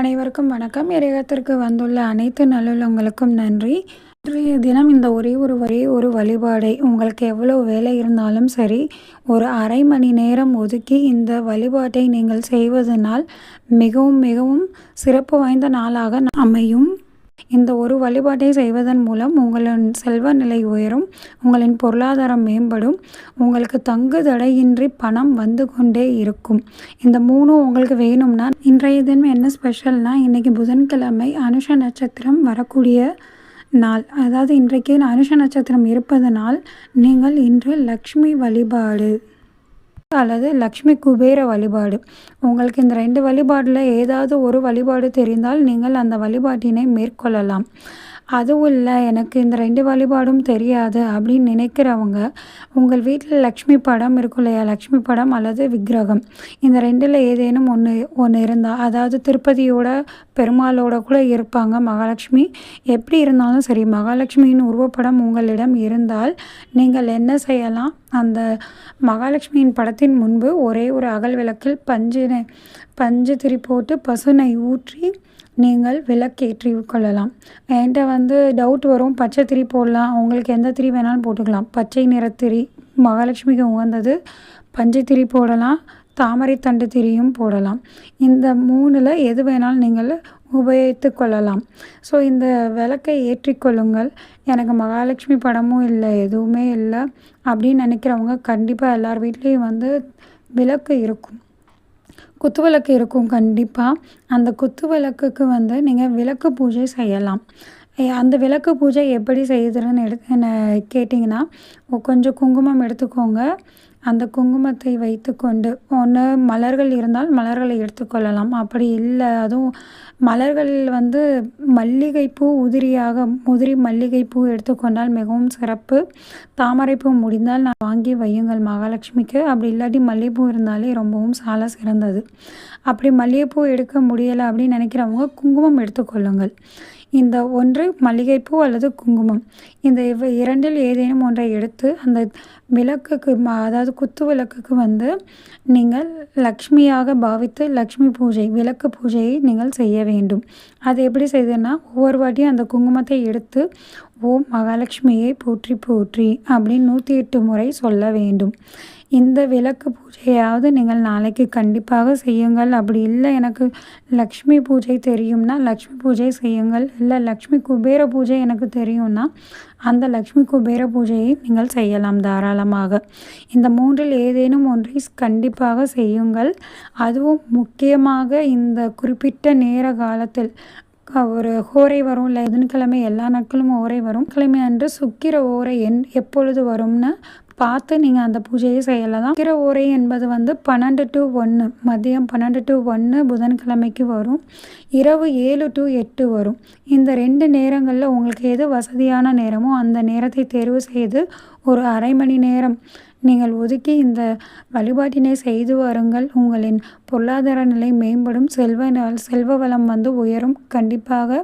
அனைவருக்கும் வணக்கம். இறையத்திற்கு வந்துள்ள அனைத்து நல்லுள்ளங்களுக்கும் நன்றி. இன்றைய தினம் இந்த ஒரே ஒரு ஒரே ஒரு வழிபாடை உங்களுக்கு எவ்வளோ வேலை இருந்தாலும் சரி ஒரு அரை மணி நேரம் ஒதுக்கி இந்த வழிபாட்டை நீங்கள் செய்வதனால் மிகவும் மிகவும் சிறப்பு வாய்ந்த நாளாக அமையும். இந்த ஒரு வழிபாட்டை செய்வதன் மூலம் உங்களின் செல்வ நிலை உயரும் உங்களின் பொருளாதாரம் மேம்படும் உங்களுக்கு தங்கு தடையின்றி பணம் வந்து கொண்டே இருக்கும். இந்த மூணும் உங்களுக்கு வேணும்னா இன்றைய தினம் என்ன ஸ்பெஷல்னால் இன்றைக்கி புதன்கிழமை அனுஷ நட்சத்திரம் வரக்கூடிய நாள். அதாவது இன்றைக்கு அனுஷ நட்சத்திரம் இருப்பதனால் நீங்கள் இன்று லக்ஷ்மி வழிபாடு அல்லது லக்ஷ்மி குபேர வழிபாடு. உங்களுக்கு இந்த ரெண்டு வழிபாடில் ஏதாவது ஒரு வழிபாடு தெரிந்தால் நீங்கள் அந்த வழிபாட்டினை மேற்கொள்ளலாம். அதுவும் இல்லை எனக்கு இந்த ரெண்டு வழிபாடும் தெரியாது அப்படின்னு நினைக்கிறவங்க உங்கள் வீட்டில் லக்ஷ்மி படம் இருக்கும் இல்லையா? லக்ஷ்மி படம் அல்லது விக்கிரகம். இந்த ரெண்டில் ஏதேனும் ஒன்று ஒன்று இருந்தால் அதாவது திருப்பதியோட பெருமாளோட கூட இருப்பாங்க மகாலட்சுமி. எப்படி இருந்தாலும் சரி மகாலட்சுமியின் உருவப்படம் உங்களிடம் இருந்தால் நீங்கள் என்ன செய்யலாம்? அந்த மகாலட்சுமியின் படத்தின் முன்பு ஒரே ஒரு அகல் விளக்கில் பஞ்சு பஞ்சு திரி போட்டு பசுனை ஊற்றி நீங்கள் விளக்கேற்றி கொள்ளலாம். என்கிட்ட வந்து டவுட் வரும். பச்சை திரி போடலாம். உங்களுக்கு எந்த திரி வேணாலும் போட்டுக்கலாம். பச்சை நிறத்திரி மகாலட்சுமிக்கு உகந்தது. பஞ்சை திரி போடலாம். தாமரை தண்டு திரியும் போடலாம். இந்த மூணில் எது வேணாலும் நீங்கள் உபயோகித்து கொள்ளலாம். ஸோ இந்த விளக்கை ஏற்றிக்கொள்ளுங்கள் எனக்கு மகாலட்சுமி படமும் இல்லை. எதுவுமே இல்லை. அப்படின்னு நினைக்கிறவங்க கண்டிப்பாக எல்லார் வீட்லேயும் வந்து விளக்கு இருக்கும். குத்து விளக்கு இருக்கும் கண்டிப்பாக அந்த குத்து விளக்குக்கு வந்து நீங்கள் விளக்கு பூஜை செய்யலாம். அந்த விளக்கு பூஜை எப்படி செய்யுதுன்னு எடுத்து என்ன கேட்டிங்கன்னா கொஞ்சம் குங்குமம் எடுத்துக்கோங்க. அந்த குங்குமத்தை வைத்துக்கொண்டு ஒன்று மலர்கள் இருந்தால் மலர்களை எடுத்துக்கொள்ளலாம் அப்படி இல்லை அதுவும் மலர்கள் வந்து மல்லிகைப்பூ உதிரியாக உதிரி மல்லிகைப்பூ எடுத்துக்கொண்டால் மிகவும் சிறப்பு. தாமரைப்பூ முடிந்தால் நான் வாங்கி வையுங்கள் மகாலட்சுமிக்கு. அப்படி இல்லாட்டி மல்லிகைப்பூ இருந்தாலே ரொம்பவும் சால சிறந்தது. அப்படி மல்லிகைப்பூ எடுக்க முடியலை அப்படின்னு நினைக்கிறவங்க குங்குமம் எடுத்துக்கொள்ளுங்கள் இந்த ஒன்று மல்லிகைப்பூ அல்லது குங்குமம். இந்த இரண்டில் ஏதேனும் ஒன்றை எடுத்து அந்த விளக்குக்கு அதாவது குத்து விளக்குக்கு வந்து நீங்கள் லக்ஷ்மியாக பாவித்து லக்ஷ்மி பூஜை விளக்கு பூஜையை நீங்கள் செய்ய வேண்டும். அது எப்படி செய்யுதுன்னா ஒவ்வொரு வாட்டியும் அந்த குங்குமத்தை எடுத்து ஓம் மகாலட்சுமியை போற்றி போற்றி அப்படின்னு நூற்றி எட்டு முறை சொல்ல வேண்டும். இந்த விளக்கு பூஜையாவது நீங்கள் நாளைக்கு கண்டிப்பாக செய்யுங்கள். அப்படி இல்லை எனக்கு லக்ஷ்மி பூஜை தெரியும்னா லக்ஷ்மி பூஜை செய்யுங்கள். இல்லை லக்ஷ்மி குபேர பூஜை எனக்கு தெரியும்னா அந்த லக்ஷ்மி குபேர பூஜையை நீங்கள் செய்யலாம் தாராளமாக. இந்த மூன்றில் ஏதேனும் ஒன்றை கண்டிப்பாக செய்யுங்கள். அதுவும் முக்கியமாக இந்த குறிப்பிட்ட நேர காலத்தில் ஒரு ஓரை வரும் இல்லை புதன்கிழமை எல்லா நாட்களும் ஓரை வரும். கிழமை அன்று சுக்கிர ஓரை என் எப்பொழுது வரும்னு பார்த்து நீங்கள் அந்த பூஜையை செய்யலாம். தான் ஓரை என்பது வந்து பன்னெண்டு டு ஒன்று மதியம் பன்னெண்டு டு ஒன்று புதன்கிழமைக்கு வரும். இரவு ஏழு டு எட்டு வரும். இந்த ரெண்டு நேரங்களில் உங்களுக்கு எது வசதியான நேரமோ அந்த நேரத்தை தேர்வு செய்து ஒரு அரை மணி நேரம் நீங்கள் ஒதுக்கி இந்த வழிபாட்டினை செய்து வாருங்கள். உங்களின் பொருளாதார நிலை மேம்படும். செல்வ செல்வ வளம் வந்து உயரும். கண்டிப்பாக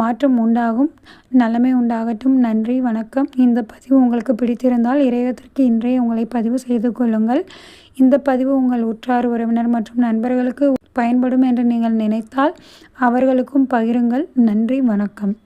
மாற்றம் உண்டாகும். நலமை உண்டாகட்டும். நன்றி வணக்கம். இந்த பதிவு உங்களுக்கு பிடித்திருந்தால் இறையத்திற்கு இன்றைய உங்களை பதிவு செய்து கொள்ளுங்கள். இந்த பதிவு உங்கள் உற்றார் உறவினர் மற்றும் நண்பர்களுக்கு பயன்படும் என்று நீங்கள் நினைத்தால் அவர்களுக்கும் பகிருங்கள். நன்றி வணக்கம்.